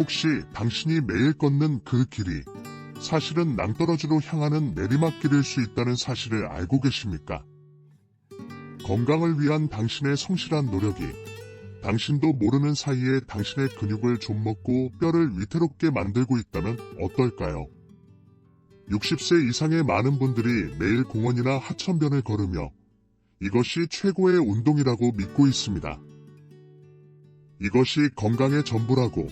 혹시 당신이 매일 걷는 그 길이 사실은 낭떠러지로 향하는 내리막길일 수 있다는 사실을 알고 계십니까? 건강을 위한 당신의 성실한 노력이 당신도 모르는 사이에 당신의 근육을 좀 먹고 뼈를 위태롭게 만들고 있다면 어떨까요? 60세 이상의 많은 분들이 매일 공원이나 하천변을 걸으며 이것이 최고의 운동이라고 믿고 있습니다. 이것이 건강의 전부라고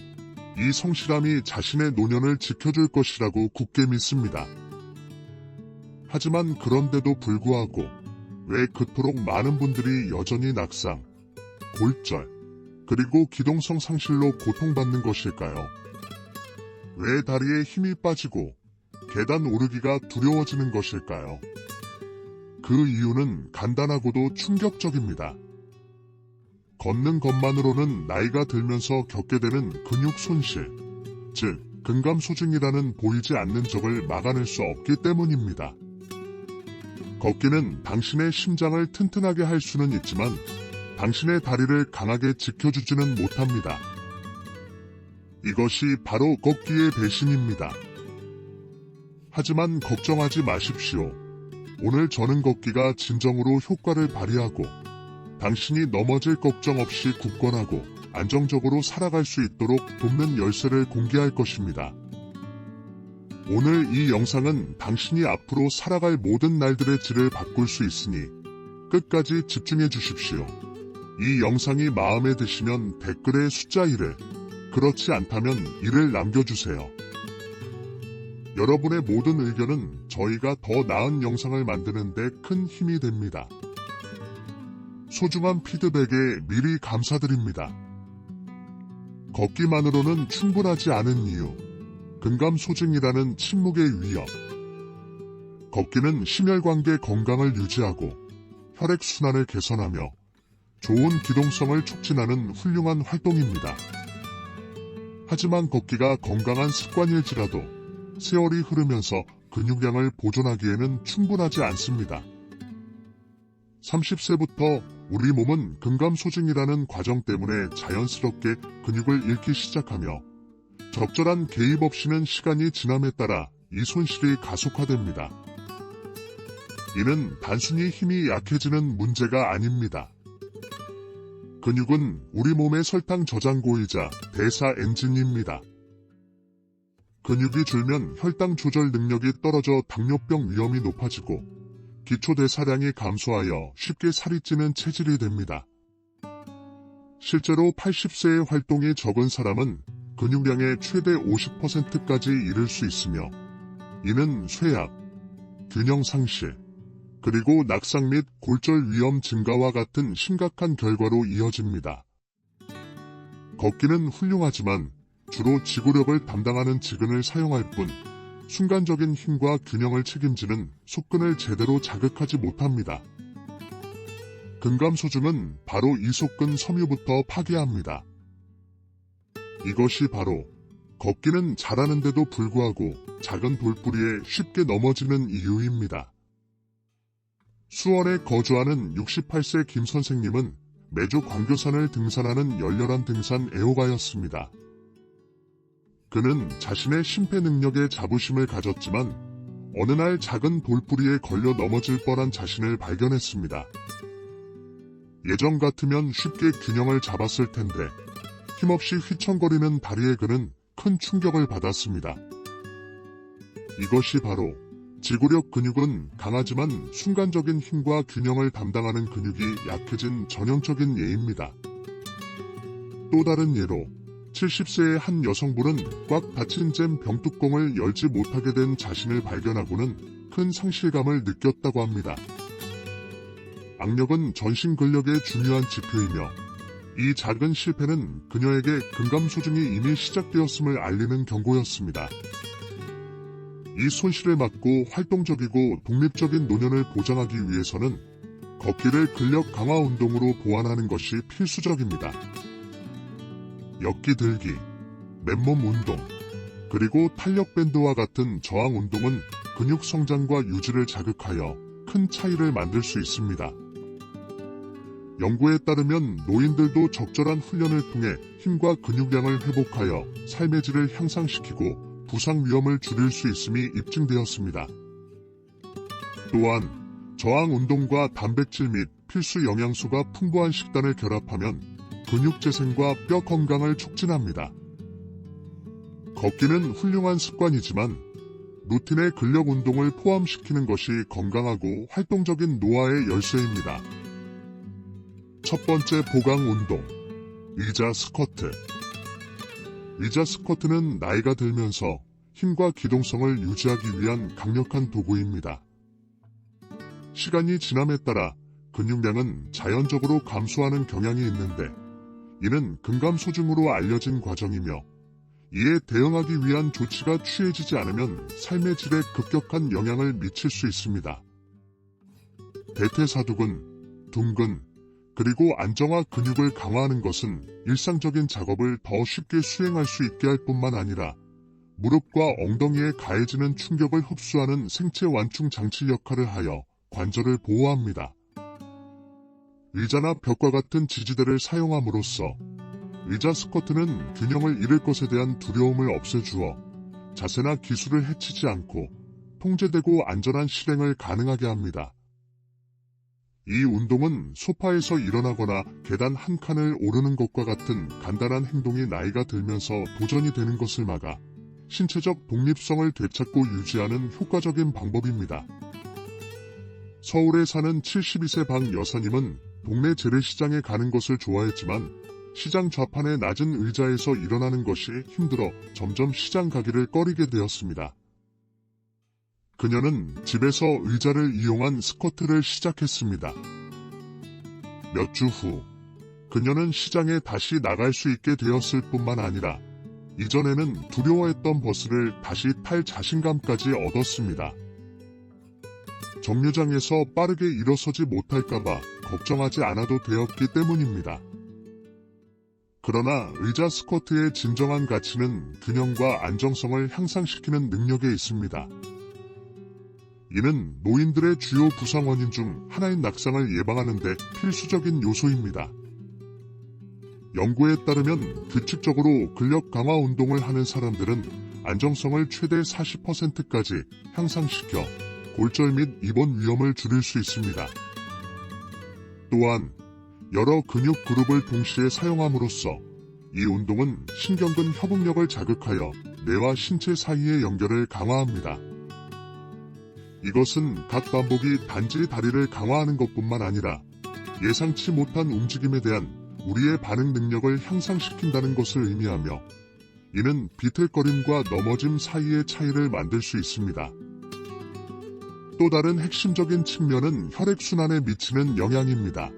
이 성실함이 자신의 노년을 지켜줄 것이라고 굳게 믿습니다. 하지만 그런데도 불구하고 왜 그토록 많은 분들이 여전히 낙상, 골절, 그리고 기동성 상실로 고통받는 것일까요? 왜 다리에 힘이 빠지고 계단 오르기가 두려워지는 것일까요? 그 이유는 간단하고도 충격적입니다. 걷는 것만으로는 나이가 들면서 겪게 되는 근육 손실, 즉 근감 소증이라는 보이지 않는 적을 막아낼 수 없기 때문입니다. 걷기는 당신의 심장을 튼튼하게 할 수는 있지만 당신의 다리를 강하게 지켜주지는 못합니다. 이것이 바로 걷기의 배신입니다. 하지만 걱정하지 마십시오. 오늘 저는 걷기가 진정으로 효과를 발휘하고 당신이 넘어질 걱정 없이 굳건하고 안정적으로 살아갈 수 있도록 돕는 열쇠를 공개할 것입니다. 오늘 이 영상은 당신이 앞으로 살아갈 모든 날들의 질을 바꿀 수 있으니 끝까지 집중해 주십시오. 이 영상이 마음에 드시면 댓글에 숫자 1을, 그렇지 않다면 1을 남겨주세요. 여러분의 모든 의견은 저희가 더 나은 영상을 만드는 데 큰 힘이 됩니다. 소중한 피드백에 미리 감사드립니다. 걷기만으로는 충분하지 않은 이유. 근감 소증이라는 침묵의 위협. 걷기는 심혈관계 건강을 유지하고 혈액순환을 개선하며 좋은 기동성을 촉진하는 훌륭한 활동입니다. 하지만 걷기가 건강한 습관일지라도 세월이 흐르면서 근육량을 보존하기에는 충분하지 않습니다. 30세부터 우리 몸은 근감소증이라는 과정 때문에 자연스럽게 근육을 잃기 시작하며 적절한 개입 없이는 시간이 지남에 따라 이 손실이 가속화됩니다. 이는 단순히 힘이 약해지는 문제가 아닙니다. 근육은 우리 몸의 설탕 저장고이자 대사 엔진입니다. 근육이 줄면 혈당 조절 능력이 떨어져 당뇨병 위험이 높아지고 기초 대사량이 감소하여 쉽게 살이 찌는 체질이 됩니다. 실제로 80세의 활동이 적은 사람은 근육량의 최대 50%까지 이를 수 있으며 이는 쇠약, 균형 상실, 그리고 낙상 및 골절 위험 증가와 같은 심각한 결과로 이어집니다. 걷기는 훌륭하지만 주로 지구력을 담당하는 지근을 사용할 뿐 순간적인 힘과 균형을 책임지는 속근을 제대로 자극하지 못합니다. 근감소증은 바로 이 속근 섬유부터 파괴합니다. 이것이 바로 걷기는 잘하는데도 불구하고 작은 돌뿌리에 쉽게 넘어지는 이유입니다. 수원에 거주하는 68세 김 선생님은 매주 광교산을 등산하는 열렬한 등산 애호가였습니다. 그는 자신의 심폐 능력에 자부심을 가졌지만 어느 날 작은 돌뿌리에 걸려 넘어질 뻔한 자신을 발견했습니다. 예전 같으면 쉽게 균형을 잡았을 텐데 힘없이 휘청거리는 다리에 그는 큰 충격을 받았습니다. 이것이 바로 지구력 근육은 강하지만 순간적인 힘과 균형을 담당하는 근육이 약해진 전형적인 예입니다. 또 다른 예로 70세의 한 여성분은 꽉 닫힌 잼 병뚜껑을 열지 못하게 된 자신을 발견하고는 큰 상실감을 느꼈다고 합니다. 악력은 전신 근력의 중요한 지표이며 이 작은 실패는 그녀에게 근감소증이 이미 시작되었음을 알리는 경고였습니다. 이 손실을 막고 활동적이고 독립적인 노년을 보장하기 위해서는 걷기를 근력 강화 운동으로 보완하는 것이 필수적입니다. 엮기 들기, 맨몸 운동, 그리고 탄력 밴드와 같은 저항 운동은 근육 성장과 유지를 자극하여 큰 차이를 만들 수 있습니다. 연구에 따르면 노인들도 적절한 훈련을 통해 힘과 근육량을 회복하여 삶의 질을 향상시키고 부상 위험을 줄일 수 있음이 입증되었습니다. 또한 저항 운동과 단백질 및 필수 영양소가 풍부한 식단을 결합하면 근육 재생과 뼈 건강을 촉진합니다. 걷기는 훌륭한 습관이지만 루틴에 근력 운동을 포함시키는 것이 건강하고 활동적인 노화의 열쇠입니다. 첫 번째 보강 운동. 의자 스쿼트. 의자 스쿼트는 나이가 들면서 힘과 기동성을 유지하기 위한 강력한 도구입니다. 시간이 지남에 따라 근육량은 자연적으로 감소하는 경향이 있는데 이는 근감소증으로 알려진 과정이며 이에 대응하기 위한 조치가 취해지지 않으면 삶의 질에 급격한 영향을 미칠 수 있습니다. 대퇴사두근, 둔근, 그리고 안정화 근육을 강화하는 것은 일상적인 작업을 더 쉽게 수행할 수 있게 할 뿐만 아니라 무릎과 엉덩이에 가해지는 충격을 흡수하는 생체 완충 장치 역할을 하여 관절을 보호합니다. 의자나 벽과 같은 지지대를 사용함으로써 의자 스쿼트는 균형을 잃을 것에 대한 두려움을 없애주어 자세나 기술을 해치지 않고 통제되고 안전한 실행을 가능하게 합니다. 이 운동은 소파에서 일어나거나 계단 한 칸을 오르는 것과 같은 간단한 행동이 나이가 들면서 도전이 되는 것을 막아 신체적 독립성을 되찾고 유지하는 효과적인 방법입니다. 서울에 사는 72세 방 여사님은 동네 재래시장에 가는 것을 좋아했지만 시장 좌판의 낮은 의자에서 일어나는 것이 힘들어 점점 시장 가기를 꺼리게 되었습니다. 그녀는 집에서 의자를 이용한 스쿼트를 시작했습니다. 몇 주 후, 그녀는 시장에 다시 나갈 수 있게 되었을 뿐만 아니라 이전에는 두려워했던 버스를 다시 탈 자신감까지 얻었습니다. 정류장에서 빠르게 일어서지 못할까봐 걱정하지 않아도 되었기 때문입니다. 그러나 의자 스쿼트의 진정한 가치는 균형과 안정성을 향상시키는 능력에 있습니다. 이는 노인들의 주요 부상 원인 중 하나인 낙상을 예방하는 데 필수적인 요소입니다. 연구에 따르면 규칙적으로 근력 강화 운동을 하는 사람들은 안정성을 최대 40%까지 향상시켜 골절 및 입원 위험을 줄일 수 있습니다. 또한 여러 근육 그룹을 동시에 사용함으로써 이 운동은 신경근 협응력을 자극하여 뇌와 신체 사이의 연결을 강화합니다. 이것은 각 반복이 단지 다리를 강화하는 것뿐만 아니라 예상치 못한 움직임에 대한 우리의 반응 능력을 향상시킨다는 것을 의미하며 이는 비틀거림과 넘어짐 사이의 차이를 만들 수 있습니다. 또 다른 핵심적인 측면은 혈액순환에 미치는 영향입니다.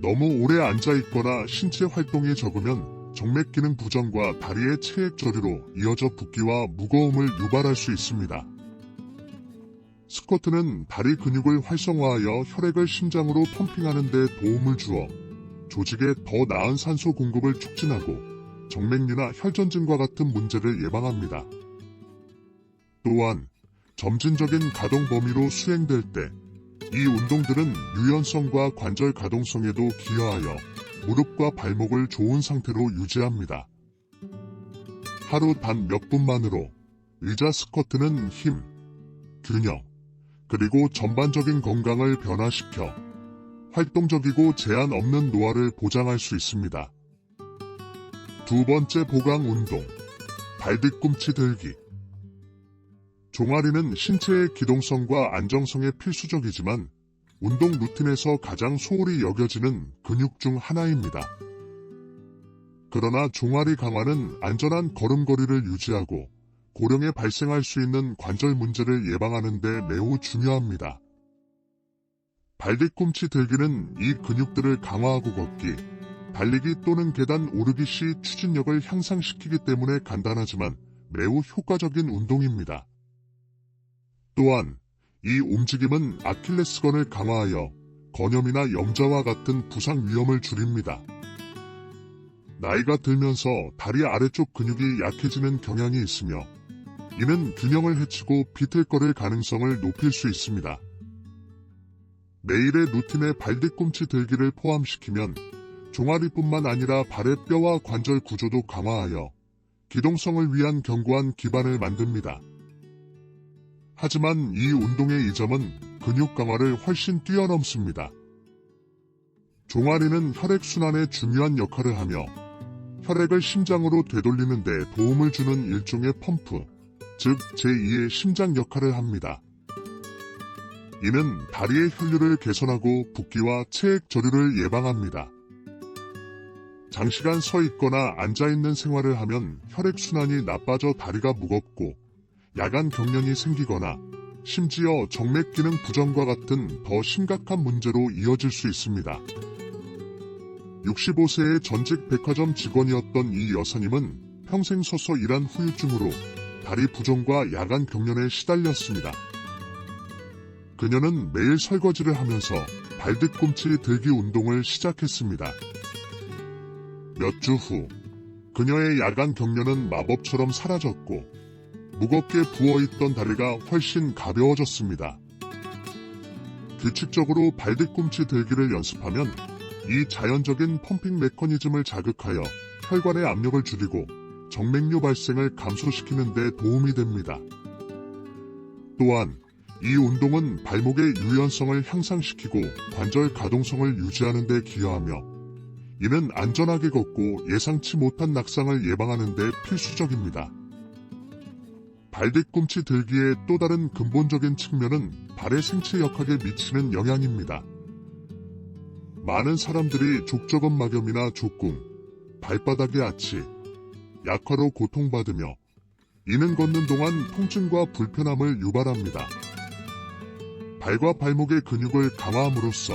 너무 오래 앉아있거나 신체 활동이 적으면 정맥 기능 부정과 다리의 체액 저리로 이어져 붓기와 무거움을 유발할 수 있습니다. 스쿼트는 다리 근육을 활성화하여 혈액을 심장으로 펌핑하는 데 도움을 주어 조직에 더 나은 산소 공급을 촉진하고 정맥류나 혈전증과 같은 문제를 예방합니다. 또한 점진적인 가동 범위로 수행될 때 이 운동들은 유연성과 관절 가동성에도 기여하여 무릎과 발목을 좋은 상태로 유지합니다. 하루 단 몇 분만으로 의자 스쿼트는 힘, 균형, 그리고 전반적인 건강을 변화시켜 활동적이고 제한 없는 노화를 보장할 수 있습니다. 두 번째 보강 운동, 발뒤꿈치 들기. 종아리는 신체의 기동성과 안정성에 필수적이지만 운동 루틴에서 가장 소홀히 여겨지는 근육 중 하나입니다. 그러나 종아리 강화는 안전한 걸음걸이를 유지하고 고령에 발생할 수 있는 관절 문제를 예방하는 데 매우 중요합니다. 발 뒤꿈치 들기는 이 근육들을 강화하고 걷기, 달리기 또는 계단 오르기 시 추진력을 향상시키기 때문에 간단하지만 매우 효과적인 운동입니다. 또한 이 움직임은 아킬레스건을 강화하여 건염이나 염자와 같은 부상 위험을 줄입니다. 나이가 들면서 다리 아래쪽 근육이 약해지는 경향이 있으며 이는 균형을 해치고 비틀거릴 가능성을 높일 수 있습니다. 매일의 루틴에 발뒤꿈치 들기를 포함시키면 종아리뿐만 아니라 발의 뼈와 관절 구조도 강화하여 기동성을 위한 견고한 기반을 만듭니다. 하지만 이 운동의 이점은 근육 강화를 훨씬 뛰어넘습니다. 종아리는 혈액순환에 중요한 역할을 하며 혈액을 심장으로 되돌리는 데 도움을 주는 일종의 펌프, 즉 제2의 심장 역할을 합니다. 이는 다리의 혈류를 개선하고 붓기와 체액 저류를 예방합니다. 장시간 서 있거나 앉아 있는 생활을 하면 혈액순환이 나빠져 다리가 무겁고 야간 경련이 생기거나 심지어 정맥 기능 부정과 같은 더 심각한 문제로 이어질 수 있습니다. 65세의 전직 백화점 직원이었던 이 여사님은 평생 서서 일한 후유증으로 다리 부종과 야간 경련에 시달렸습니다. 그녀는 매일 설거지를 하면서 발뒤꿈치 들기 운동을 시작했습니다. 몇 주 후, 그녀의 야간 경련은 마법처럼 사라졌고, 무겁게 부어있던 다리가 훨씬 가벼워졌습니다. 규칙적으로 발뒤꿈치 들기를 연습하면 이 자연적인 펌핑 메커니즘을 자극하여 혈관의 압력을 줄이고 정맥류 발생을 감소시키는 데 도움이 됩니다. 또한 이 운동은 발목의 유연성을 향상시키고 관절 가동성을 유지하는 데 기여하며 이는 안전하게 걷고 예상치 못한 낙상을 예방하는 데 필수적입니다. 발뒤꿈치 들기의 또 다른 근본적인 측면은 발의 생체 역학에 미치는 영향입니다. 많은 사람들이 족저근 막염이나 족궁, 발바닥의 아치, 약화로 고통받으며 이는 걷는 동안 통증과 불편함을 유발합니다. 발과 발목의 근육을 강화함으로써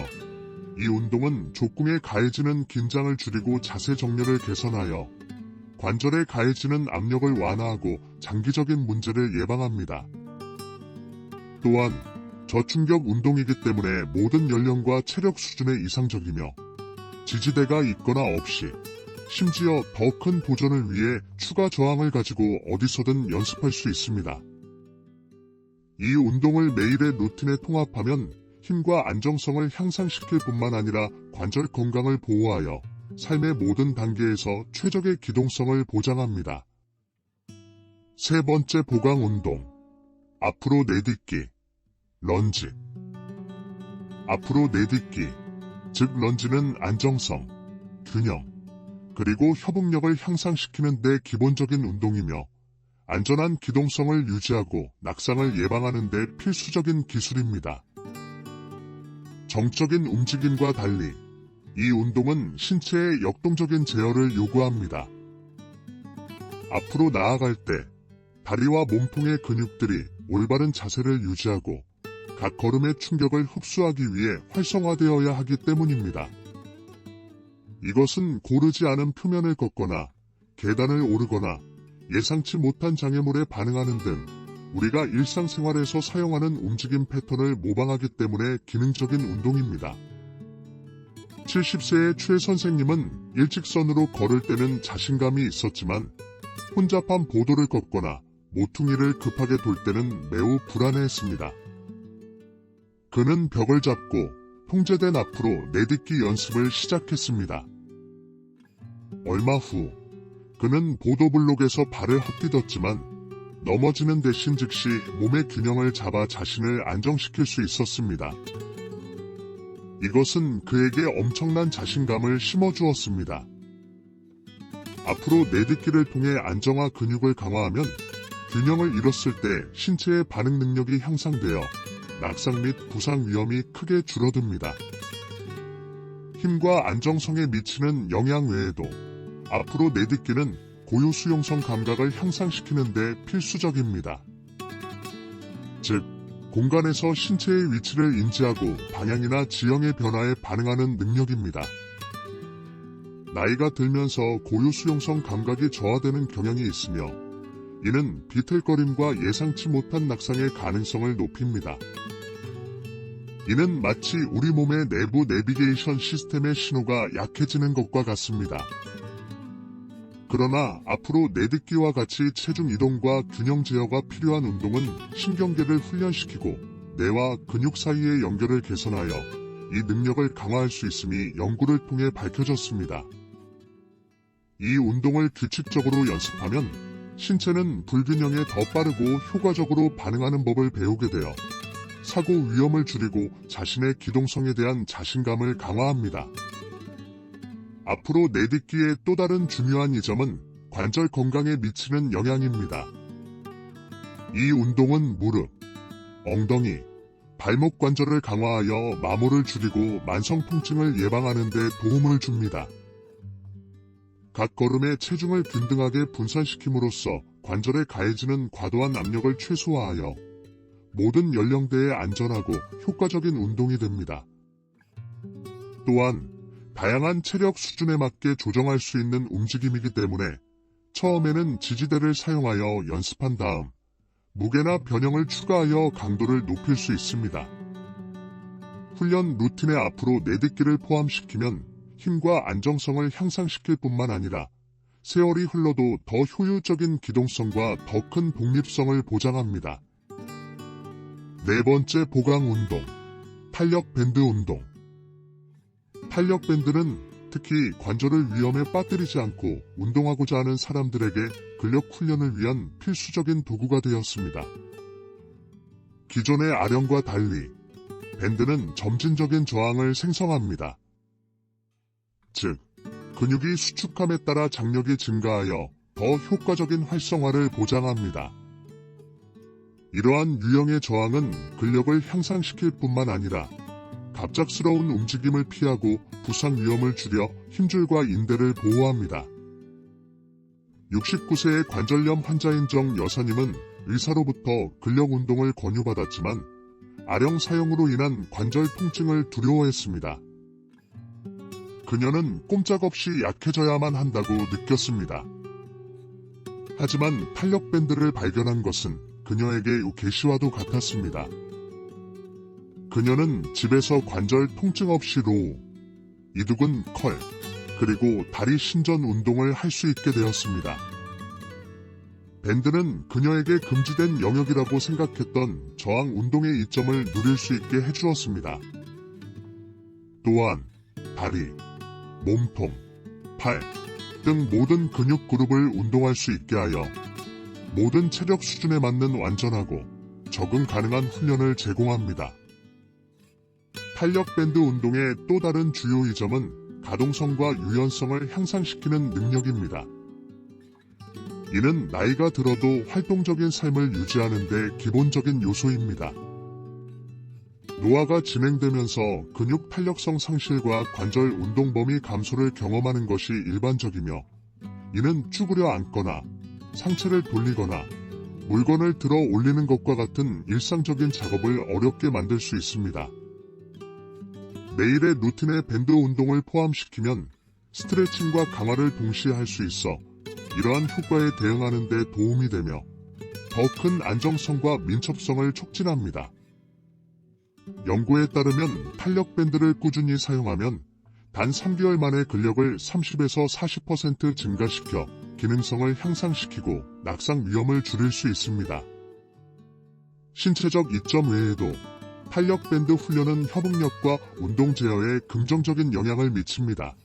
이 운동은 족궁에 가해지는 긴장을 줄이고 자세 정렬을 개선하여 관절에 가해지는 압력을 완화하고 장기적인 문제를 예방합니다. 또한 저충격 운동이기 때문에 모든 연령과 체력 수준에 이상적이며 지지대가 있거나 없이 심지어 더 큰 도전을 위해 추가 저항을 가지고 어디서든 연습할 수 있습니다. 이 운동을 매일의 루틴에 통합하면 힘과 안정성을 향상시킬 뿐만 아니라 관절 건강을 보호하여 삶의 모든 단계에서 최적의 기동성을 보장합니다. 세 번째 보강 운동. 앞으로 내딛기. 런지. 앞으로 내딛기. 즉 런지는 안정성, 균형, 그리고 협응력을 향상시키는 데 기본적인 운동이며 안전한 기동성을 유지하고 낙상을 예방하는 데 필수적인 기술입니다. 정적인 움직임과 달리 이 운동은 신체의 역동적인 제어를 요구합니다. 앞으로 나아갈 때 다리와 몸통의 근육들이 올바른 자세를 유지하고 각 걸음의 충격을 흡수하기 위해 활성화되어야 하기 때문입니다. 이것은 고르지 않은 표면을 걷거나 계단을 오르거나 예상치 못한 장애물에 반응하는 등 우리가 일상생활에서 사용하는 움직임 패턴을 모방하기 때문에 기능적인 운동입니다. 70세의 최 선생님은 일직선으로 걸을 때는 자신감이 있었지만 혼잡한 보도를 걷거나 모퉁이를 급하게 돌 때는 매우 불안해했습니다. 그는 벽을 잡고 통제된 앞으로 내딛기 연습을 시작했습니다. 얼마 후 그는 보도블록에서 발을 헛디뎠지만 넘어지는 대신 즉시 몸의 균형을 잡아 자신을 안정시킬 수 있었습니다. 이것은 그에게 엄청난 자신감을 심어주었습니다. 앞으로 내딛기를 통해 안정화 근육을 강화하면 균형을 잃었을 때 신체의 반응 능력이 향상되어 낙상 및 부상 위험이 크게 줄어듭니다. 힘과 안정성에 미치는 영향 외에도 앞으로 내딛기는 고유 수용성 감각을 향상시키는 데 필수적입니다. 즉, 공간에서 신체의 위치를 인지하고 방향이나 지형의 변화에 반응하는 능력입니다. 나이가 들면서 고유 수용성 감각이 저하되는 경향이 있으며 이는 비틀거림과 예상치 못한 낙상의 가능성을 높입니다. 이는 마치 우리 몸의 내부 내비게이션 시스템의 신호가 약해지는 것과 같습니다. 그러나 앞으로 내딛기와 같이 체중 이동과 균형 제어가 필요한 운동은 신경계를 훈련시키고 뇌와 근육 사이의 연결을 개선하여 이 능력을 강화할 수 있음이 연구를 통해 밝혀졌습니다. 이 운동을 규칙적으로 연습하면 신체는 불균형에 더 빠르고 효과적으로 반응하는 법을 배우게 되어 사고 위험을 줄이고 자신의 기동성에 대한 자신감을 강화합니다. 앞으로 내딛기의 또 다른 중요한 이점은 관절 건강에 미치는 영향입니다. 이 운동은 무릎, 엉덩이, 발목 관절을 강화하여 마모를 줄이고 만성 통증을 예방하는 데 도움을 줍니다. 각 걸음의 체중을 균등하게 분산시킴으로써 관절에 가해지는 과도한 압력을 최소화하여 모든 연령대에 안전하고 효과적인 운동이 됩니다. 또한 다양한 체력 수준에 맞게 조정할 수 있는 움직임이기 때문에 처음에는 지지대를 사용하여 연습한 다음 무게나 변형을 추가하여 강도를 높일 수 있습니다. 훈련 루틴에 앞으로 내딛기를 포함시키면 힘과 안정성을 향상시킬 뿐만 아니라 세월이 흘러도 더 효율적인 기동성과 더 큰 독립성을 보장합니다. 네 번째 보강 운동, 탄력 밴드 운동. 탄력 밴드는 특히 관절을 위험에 빠뜨리지 않고 운동하고자 하는 사람들에게 근력 훈련을 위한 필수적인 도구가 되었습니다. 기존의 아령과 달리 밴드는 점진적인 저항을 생성합니다. 즉, 근육이 수축함에 따라 장력이 증가하여 더 효과적인 활성화를 보장합니다. 이러한 유형의 저항은 근력을 향상시킬 뿐만 아니라 갑작스러운 움직임을 피하고 부상 위험을 줄여 힘줄과 인대를 보호합니다. 69세의 관절염 환자인 정 여사님은 의사로부터 근력 운동을 권유받았지만 아령 사용으로 인한 관절 통증을 두려워했습니다. 그녀는 꼼짝없이 약해져야만 한다고 느꼈습니다. 하지만 탄력 밴드를 발견한 것은 그녀에게 계시와도 같았습니다. 그녀는 집에서 관절 통증 없이 로우, 이두근 컬, 그리고 다리 신전 운동을 할 수 있게 되었습니다. 밴드는 그녀에게 금지된 영역이라고 생각했던 저항 운동의 이점을 누릴 수 있게 해주었습니다. 또한 다리, 몸통, 팔 등 모든 근육 그룹을 운동할 수 있게 하여 모든 체력 수준에 맞는 완전하고 적응 가능한 훈련을 제공합니다. 탄력 밴드 운동의 또 다른 주요 이점은 가동성과 유연성을 향상시키는 능력입니다. 이는 나이가 들어도 활동적인 삶을 유지하는 데 기본적인 요소입니다. 노화가 진행되면서 근육 탄력성 상실과 관절 운동 범위 감소를 경험하는 것이 일반적이며 이는 쭈그려 앉거나 상체를 돌리거나 물건을 들어 올리는 것과 같은 일상적인 작업을 어렵게 만들 수 있습니다. 매일의 루틴에 밴드 운동을 포함시키면 스트레칭과 강화를 동시에 할 수 있어 이러한 효과에 대응하는 데 도움이 되며 더 큰 안정성과 민첩성을 촉진합니다. 연구에 따르면 탄력 밴드를 꾸준히 사용하면 단 3개월 만에 근력을 30에서 40% 증가시켜 기능성을 향상시키고 낙상 위험을 줄일 수 있습니다. 신체적 이점 외에도 탄력 밴드 훈련은 협응력과 운동 제어에 긍정적인 영향을 미칩니다.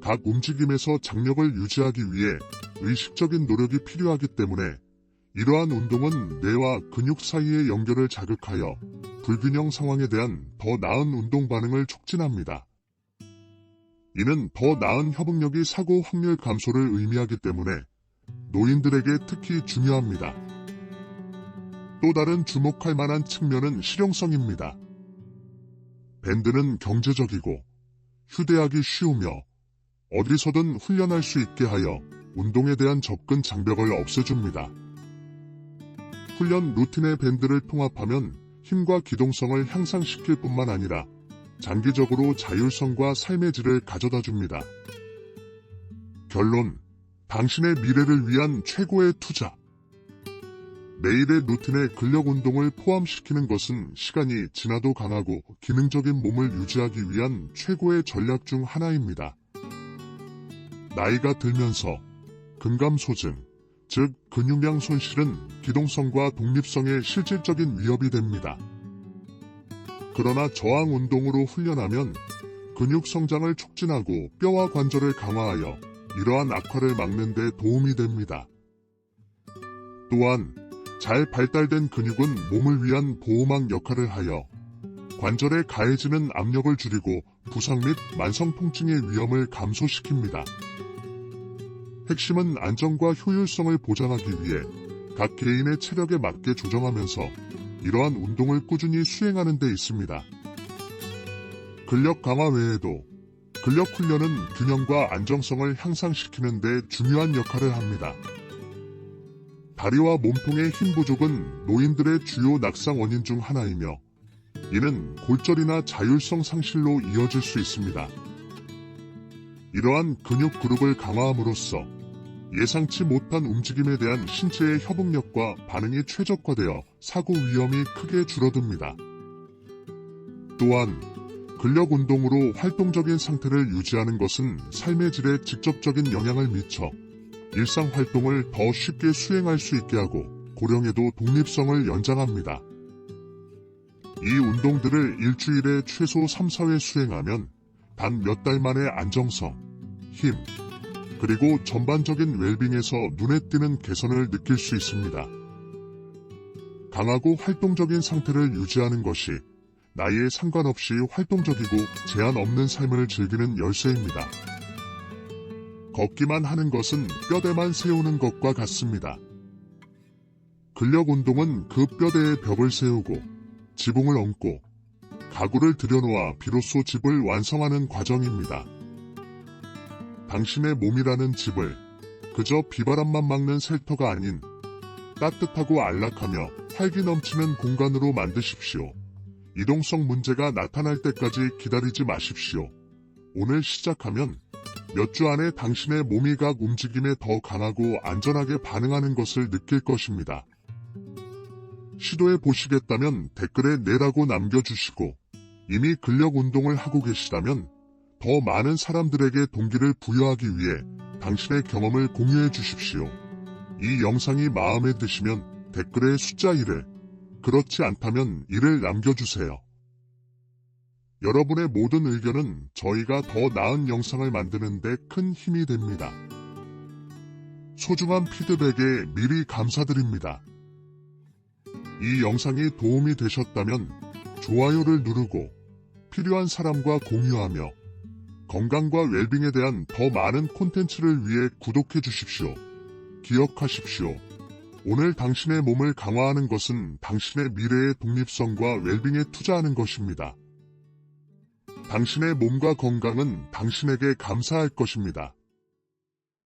각 움직임에서 장력을 유지하기 위해 의식적인 노력이 필요하기 때문에 이러한 운동은 뇌와 근육 사이의 연결을 자극하여 불균형 상황에 대한 더 나은 운동 반응을 촉진합니다. 이는 더 나은 협응력이 사고 확률 감소를 의미하기 때문에 노인들에게 특히 중요합니다. 또 다른 주목할 만한 측면은 실용성입니다. 밴드는 경제적이고 휴대하기 쉬우며 어디서든 훈련할 수 있게 하여 운동에 대한 접근 장벽을 없애줍니다. 훈련 루틴의 밴드를 통합하면 힘과 기동성을 향상시킬 뿐만 아니라 장기적으로 자율성과 삶의 질을 가져다 줍니다. 결론, 당신의 미래를 위한 최고의 투자. 매일의 루틴에 근력 운동을 포함시키는 것은 시간이 지나도 강하고 기능적인 몸을 유지하기 위한 최고의 전략 중 하나입니다. 나이가 들면서 근감 소증, 즉 근육량 손실은 기동성과 독립성에 실질적인 위협이 됩니다. 그러나 저항 운동으로 훈련하면 근육 성장을 촉진하고 뼈와 관절을 강화하여 이러한 악화를 막는 데 도움이 됩니다. 또한 잘 발달된 근육은 몸을 위한 보호막 역할을 하여 관절에 가해지는 압력을 줄이고 부상 및 만성 통증의 위험을 감소시킵니다. 핵심은 안정과 효율성을 보장하기 위해 각 개인의 체력에 맞게 조정하면서 이러한 운동을 꾸준히 수행하는 데 있습니다. 근력 강화 외에도 근력 훈련은 균형과 안정성을 향상시키는 데 중요한 역할을 합니다. 다리와 몸통의 힘 부족은 노인들의 주요 낙상 원인 중 하나이며 이는 골절이나 자율성 상실로 이어질 수 있습니다. 이러한 근육 그룹을 강화함으로써 예상치 못한 움직임에 대한 신체의 협응력과 반응이 최적화되어 사고 위험이 크게 줄어듭니다. 또한 근력 운동으로 활동적인 상태를 유지하는 것은 삶의 질에 직접적인 영향을 미쳐 일상 활동을 더 쉽게 수행할 수 있게 하고 고령에도 독립성을 연장합니다. 이 운동들을 일주일에 최소 3, 4회 수행하면 단 몇 달 만에 안정성, 힘, 그리고 전반적인 웰빙에서 눈에 띄는 개선을 느낄 수 있습니다. 강하고 활동적인 상태를 유지하는 것이 나이에 상관없이 활동적이고 제한 없는 삶을 즐기는 열쇠입니다. 걷기만 하는 것은 뼈대만 세우는 것과 같습니다. 근력 운동은 그 뼈대에 벽을 세우고 지붕을 얹고 가구를 들여놓아 비로소 집을 완성하는 과정입니다. 당신의 몸이라는 집을 그저 비바람만 막는 셀터가 아닌 따뜻하고 안락하며 활기 넘치는 공간으로 만드십시오. 이동성 문제가 나타날 때까지 기다리지 마십시오. 오늘 시작하면 몇 주 안에 당신의 몸이 각 움직임에 더 강하고 안전하게 반응하는 것을 느낄 것입니다. 시도해 보시겠다면 댓글에 네라고 남겨주시고 이미 근력 운동을 하고 계시다면 더 많은 사람들에게 동기를 부여하기 위해 당신의 경험을 공유해 주십시오. 이 영상이 마음에 드시면 댓글에 숫자 1을, 그렇지 않다면 1을 남겨주세요. 여러분의 모든 의견은 저희가 더 나은 영상을 만드는데 큰 힘이 됩니다. 소중한 피드백에 미리 감사드립니다. 이 영상이 도움이 되셨다면 좋아요를 누르고 필요한 사람과 공유하며 건강과 웰빙에 대한 더 많은 콘텐츠를 위해 구독해 주십시오. 기억하십시오. 오늘 당신의 몸을 강화하는 것은 당신의 미래의 독립성과 웰빙에 투자하는 것입니다. 당신의 몸과 건강은 당신에게 감사할 것입니다.